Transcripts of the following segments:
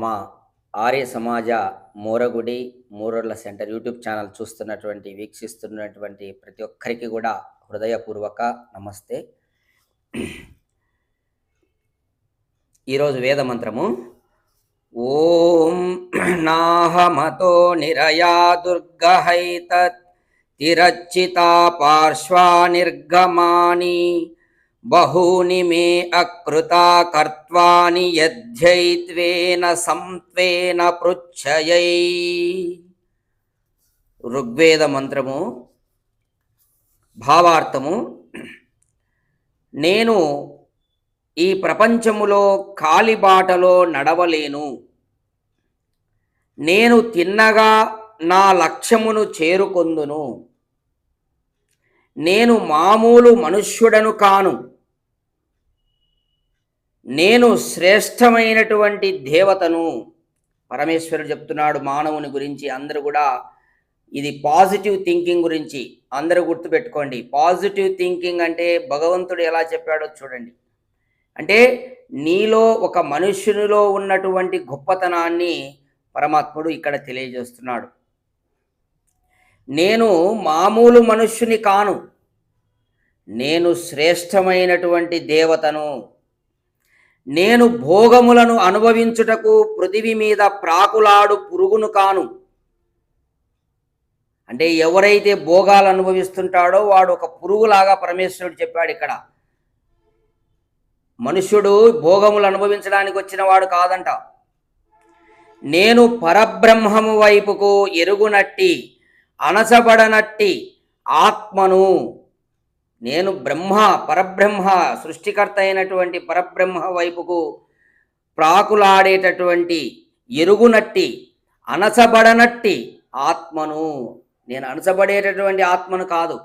మా ఆర్య సమాజ మూరగుడి మూరర్ల సెంటర్ యూట్యూబ్ ఛానల్ చూస్తున్నటువంటి వీక్షిస్తున్నటువంటి ప్రతి ఒక్కరికి కూడా హృదయపూర్వక నమస్తే. ఈరోజు వేద మంత్రము ఓం నాహమతో నిరయా దుర్గహైతత్ తిరచ్చితా పార్శ్వా నిర్గమాని బహూని మే అకృతా కర్త్వాని యధ్యైత్వేన సంత్వేన పృచ్ఛయై ఋగ్వేద మంత్రము భావార్థము నేను ఈ ప్రపంచములో కాలిబాటలో నడవలేను. నేను తిన్నగా నా లక్ష్యమును చేరుకొందును. నేను మామూలు మనుష్యుడను కాను. నేను శ్రేష్టమైనటువంటి దేవతను. పరమేశ్వరుడు చెప్తున్నాడు మానవుని గురించి. అందరూ కూడా ఇది పాజిటివ్ థింకింగ్ గురించి అందరూ గుర్తుపెట్టుకోండి. పాజిటివ్ థింకింగ్ అంటే భగవంతుడు ఎలా చెప్పాడో చూడండి. అంటే నీలో ఒక మనుష్యునిలో ఉన్నటువంటి గొప్పతనాన్ని పరమాత్ముడు ఇక్కడ తెలియజేస్తున్నాడు. నేను మామూలు మనుష్యుని కాను. నేను శ్రేష్టమైనటువంటి దేవతను. నేను భోగములను అనుభవించుటకు పృథివీ మీద ప్రాకులాడు పురుగును కాను. అంటే ఎవరైతే భోగాలు అనుభవిస్తుంటాడో వాడు ఒక పురుగులాగా పరమేశ్వరుడు చెప్పాడు ఇక్కడ. మనుష్యుడు భోగములు అనుభవించడానికి వచ్చిన వాడు కాదంట. నేను పరబ్రహ్మము వైపుకు ఎరుగునట్టి అనసబడనట్టి ఆత్మను నేను బ్రహ్మ పరబ్రహ్మ సృష్టికర్త అయినటువంటి పరబ్రహ్మ వైపుకు ప్రాకులాడేటటువంటి ఎరుగునట్టి అనసబడనట్టి ఆత్మను. నేను అనసబడేటటువంటి ఆత్మను కాదు.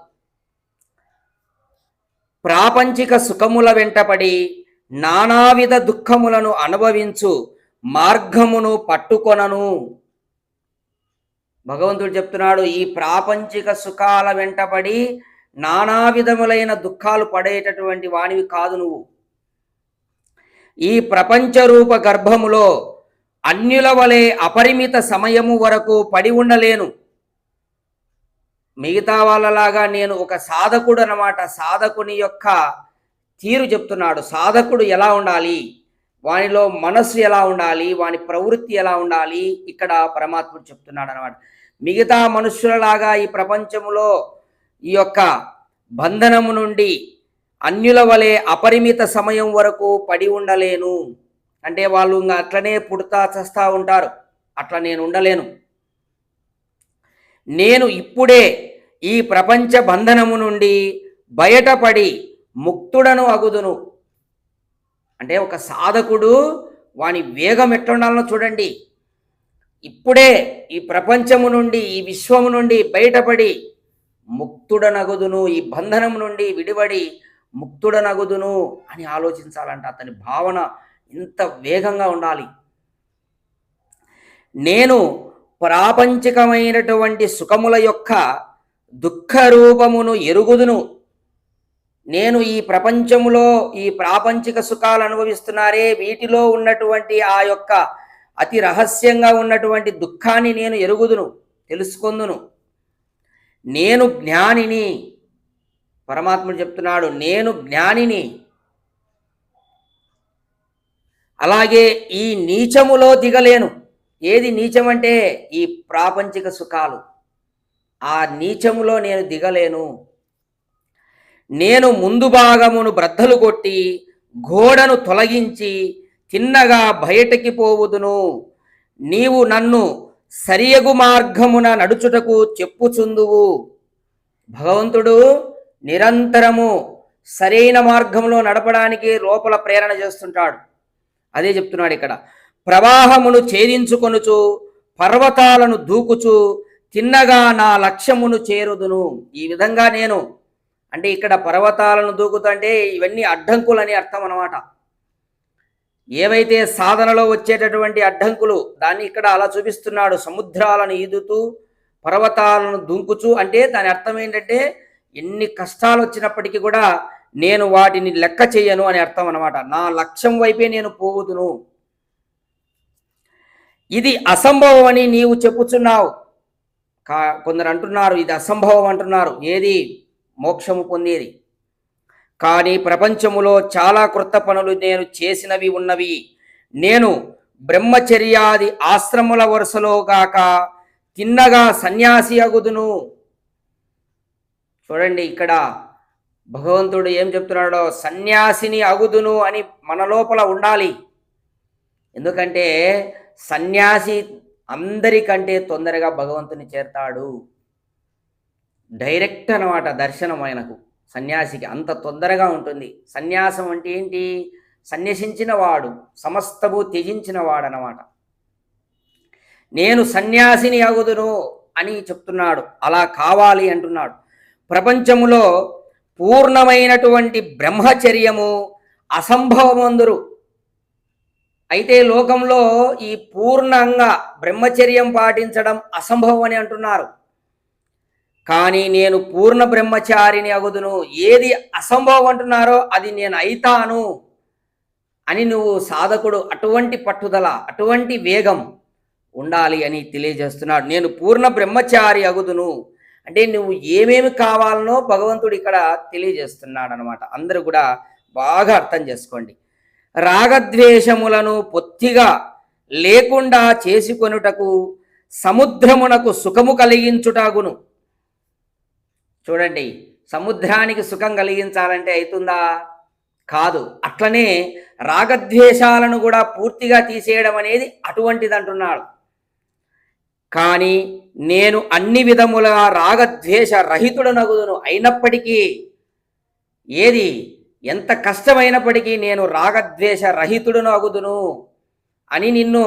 ప్రాపంచిక సుఖముల వెంటపడి నానావిధ దుఃఖములను అనుభవించు మార్గమును పట్టుకొనను. భగవంతుడు చెప్తున్నాడు ఈ ప్రాపంచిక సుఖాల వెంటబడి నానా విధములైన దుఃఖాలు పడేటటువంటి వానివి కాదు నువ్వు. ఈ ప్రపంచ రూప గర్భములో అన్యుల వలె అపరిమిత సమయము వరకు పడి ఉండలేను. మిగతా వాళ్ళలాగా నేను ఒక సాధకుడు అన్నమాట. సాధకుని యొక్క తీరు చెప్తున్నాడు. సాధకుడు ఎలా ఉండాలి? వానిలో మనస్సు ఎలా ఉండాలి? వాని ప్రవృత్తి ఎలా ఉండాలి? ఇక్కడ పరమాత్ముడు చెప్తున్నాడు అనమాట మిగతా మనుష్యులలాగా ఈ ప్రపంచంలో ఈ యొక్క బంధనము నుండి అన్యుల వలె అపరిమిత సమయం వరకు పడి ఉండలేను. అంటే వాళ్ళు ఇంకా అట్లనే పుడతా చస్తా ఉంటారు. అట్లా నేను ఉండలేను. నేను ఇప్పుడే ఈ ప్రపంచ బంధనము నుండి బయటపడి ముక్తుడను అగుదును. అంటే ఒక సాధకుడు వాని వేగం ఎట్లుండాలనో చూడండి. ఇప్పుడే ఈ ప్రపంచము నుండి ఈ విశ్వము నుండి బయటపడి ముక్తుడనగుదును ఈ బంధనం నుండి విడివడి ముక్తుడనగుదును అని ఆలోచించాలంట అతని భావన. ఇంత వేగంగా ఉండాలి. నేను ప్రాపంచికమైనటువంటి సుఖముల యొక్క దుఃఖ రూపమును ఎరుగుదును. నేను ఈ ప్రపంచములో ఈ ప్రాపంచిక సుఖాలు అనుభవిస్తున్నారే వీటిలో ఉన్నటువంటి ఆ యొక్క అతి రహస్యంగా ఉన్నటువంటి దుఃఖాన్ని నేను ఎరుగుదును తెలుసుకొందును. నేను జ్ఞానిని. పరమాత్ముడు చెప్తున్నాడు నేను జ్ఞానిని. అలాగే ఈ నీచములో దిగలేను. ఏది నీచమంటే ఈ ప్రాపంచిక సుఖాలు. ఆ నీచములో నేను దిగలేను. నేను ముందు భాగమును బ్రద్దలు కొట్టి గోడను తొలగించి తిన్నగా బయటకి పోవుదును. నీవు నన్ను సరియగు మార్గమున నడుచుటకు చెప్పుచుందువు. భగవంతుడు నిరంతరము సరైన మార్గంలో నడపడానికి లోపల ప్రేరణ చేస్తుంటాడు. అదే చెప్తున్నాడు ఇక్కడ. ప్రవాహమును ఛేదించుకొనుచు పర్వతాలను దూకుచు తిన్నగా నా లక్ష్యమును చేరుదును. ఈ విధంగా నేను అంటే ఇక్కడ పర్వతాలను దూకుతుంటే ఇవన్నీ అడ్డంకులని అర్థం అనమాట ఏవైతే సాధనలో వచ్చేటటువంటి అడ్డంకులు దాన్ని ఇక్కడ అలా చూపిస్తున్నాడు. సముద్రాలను ఈదుతూ పర్వతాలను దుంకుచు అంటే దాని అర్థం ఏంటంటే ఎన్ని కష్టాలు వచ్చినప్పటికీ కూడా నేను వాటిని లెక్క చేయను అని అర్థం అనమాట నా లక్ష్యం వైపే నేను పోవుదును. ఇది అసంభవం అని నీవు చెప్పుచున్నావు. కా కొందరు అంటున్నారు ఇది అసంభవం అంటున్నారు. ఏది? మోక్షము పొందేది. కానీ ప్రపంచములో చాలా క్రొత్త పనులు నేను చేసినవి ఉన్నవి. నేను బ్రహ్మచర్యాది ఆశ్రముల వరుసలో గాక తిన్నగా సన్యాసి అగుదును. చూడండి ఇక్కడ భగవంతుడు ఏం చెప్తున్నాడో సన్యాసిని అగుదును అని మన లోపల ఉండాలి. ఎందుకంటే సన్యాసి అందరికంటే తొందరగా భగవంతుని చేరతాడు. డైరెక్ట్ అనమాట దర్శనం ఆయనకు. సన్యాసికి అంత తొందరగా ఉంటుంది. సన్యాసం అంటే ఏంటి? సన్యసించిన వాడు సమస్తము త్యజించిన వాడనమాట నేను సన్యాసిని అగుదును అని చెప్తున్నాడు. అలా కావాలి అంటున్నాడు. ప్రపంచములో పూర్ణమైనటువంటి బ్రహ్మచర్యము అసంభవమందురు. అయితే లోకంలో ఈ పూర్ణంగా బ్రహ్మచర్యం పాటించడం అసంభవం అని అంటున్నారు. కానీ నేను పూర్ణ బ్రహ్మచారిని అగుదును. ఏది అసంభవం అంటున్నారో అది నేను అయితాను అని నువ్వు సాధకుడు అటువంటి పట్టుదల అటువంటి వేగం ఉండాలి అని తెలియజేస్తున్నాడు. నేను పూర్ణ బ్రహ్మచారి అగుదును. అంటే నువ్వు ఏమేమి కావాలనో భగవంతుడు ఇక్కడ తెలియజేస్తున్నాడు అనమాట అందరూ కూడా బాగా అర్థం చేసుకోండి. రాగద్వేషములను పొత్తిగా లేకుండా చేసుకొనుటకు సముద్రమునకు సుఖము కలిగించుటాగును చూడండి సముద్రానికి సుఖం కలిగించాలంటే అవుతుందా కాదు. అట్లనే రాగద్వేషాలను కూడా పూర్తిగా తీసేయడం అనేది అటువంటిది అంటున్నాడు కానీ నేను అన్ని విధములుగా రాగద్వేష రహితుడనగుదును. అయినప్పటికీ ఏది? ఎంత కష్టమైనప్పటికీ నేను రాగద్వేష రహితుడును అగుదును అని నిన్ను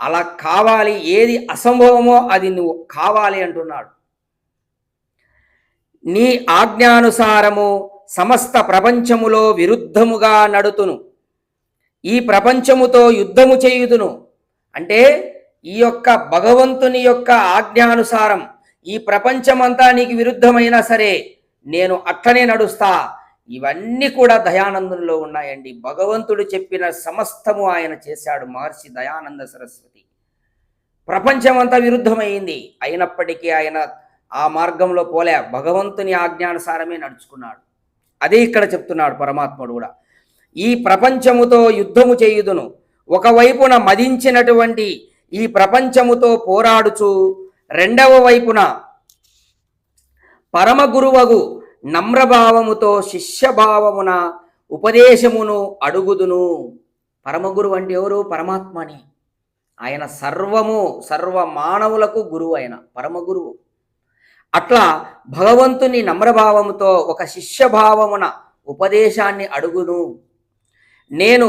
అలా కావాలి ఏది అసంభవమో అది నువ్వు కావాలి అంటున్నాడు. నీ ఆజ్ఞానుసారము సమస్త ప్రపంచములో విరుద్ధముగా నడుతును. ఈ ప్రపంచముతో యుద్ధము చేయుదును. అంటే ఈ యొక్క భగవంతుని యొక్క ఆజ్ఞానుసారం ఈ ప్రపంచమంతా నీకు విరుద్ధమైనా సరే నేను అట్లనే నడుస్తా. ఇవన్నీ కూడా దయానందంలో ఉన్నాయండి. భగవంతుడు చెప్పిన సమస్తము ఆయన చేశాడు మహర్షి దయానంద సరస్వతి. ప్రపంచమంతా విరుద్ధమైంది. అయినప్పటికీ ఆయన ఆ మార్గంలో పోలే. భగవంతుని ఆజ్ఞానుసారమే నడుచుకున్నాడు. అదే ఇక్కడ చెప్తున్నాడు పరమాత్ముడు కూడా. ఈ ప్రపంచముతో యుద్ధము చేయుదును. ఒకవైపున మదించినటువంటి ఈ ప్రపంచముతో పోరాడుచు రెండవ వైపున పరమ గురువగు నమ్రభావముతో శిష్యభావమున ఉపదేశమును అడుగుదును. పరమగురు అంటే ఎవరు? పరమాత్మని. ఆయన సర్వము సర్వ మానవులకు గురువు ఆయన. పరమగురువు. అట్లా భగవంతుని నమ్రభావముతో ఒక శిష్యభావమున ఉపదేశాన్ని అడుగును. నేను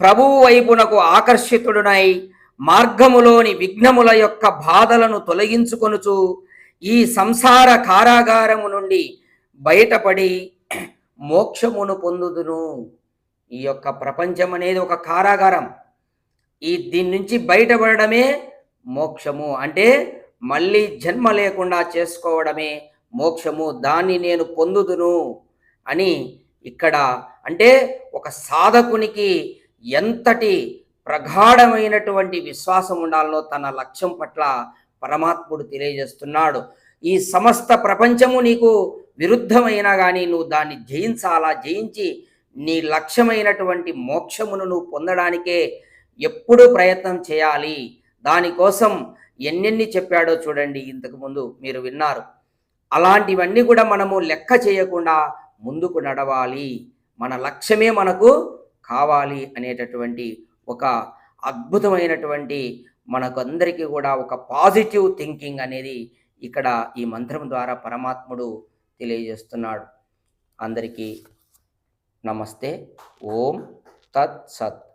ప్రభువు వైపునకు ఆకర్షితుడునై మార్గములోని విఘ్నముల యొక్క బాధలను తొలగించుకొనుచు ఈ సంసార కారాగారము నుండి బయటపడి మోక్షమును పొందుదును. ఈ యొక్క ప్రపంచం అనేది ఒక కారాగారం. ఈ దీని నుంచి బయటపడడమే మోక్షము. అంటే మళ్ళీ జన్మ లేకుండా చేసుకోవడమే మోక్షము దాన్ని నేను పొందుదును అని ఇక్కడ అంటే ఒక సాధకునికి ఎంతటి ప్రగాఢమైనటువంటి విశ్వాసం ఉండాలో తన లక్ష్యం పట్ల పరమాత్ముడు తెలియజేస్తున్నాడు. ఈ సమస్త ప్రపంచము నీకు విరుద్ధమైనా కానీ నువ్వు దాన్ని జయించాలా? జయించి నీ లక్ష్యమైనటువంటి మోక్షమును నువ్వు పొందడానికే ఎప్పుడూ ప్రయత్నం చేయాలి. దానికోసం ఎన్నెన్ని చెప్పాడో చూడండి ఇంతకుముందు మీరు విన్నారు. అలాంటివన్నీ కూడా మనము లెక్క చేయకుండా ముందుకు నడవాలి. మన లక్ష్యమే మనకు కావాలి అనేటటువంటి ఒక అద్భుతమైనటువంటి మనకు అందరికీ కూడా ఒక పాజిటివ్ థింకింగ్ అనేది ఇక్కడ ఈ మంత్రం ద్వారా పరమాత్ముడు తెలియజేస్తున్నాడు. అందరికీ నమస్తే. ఓం తత్ సత్.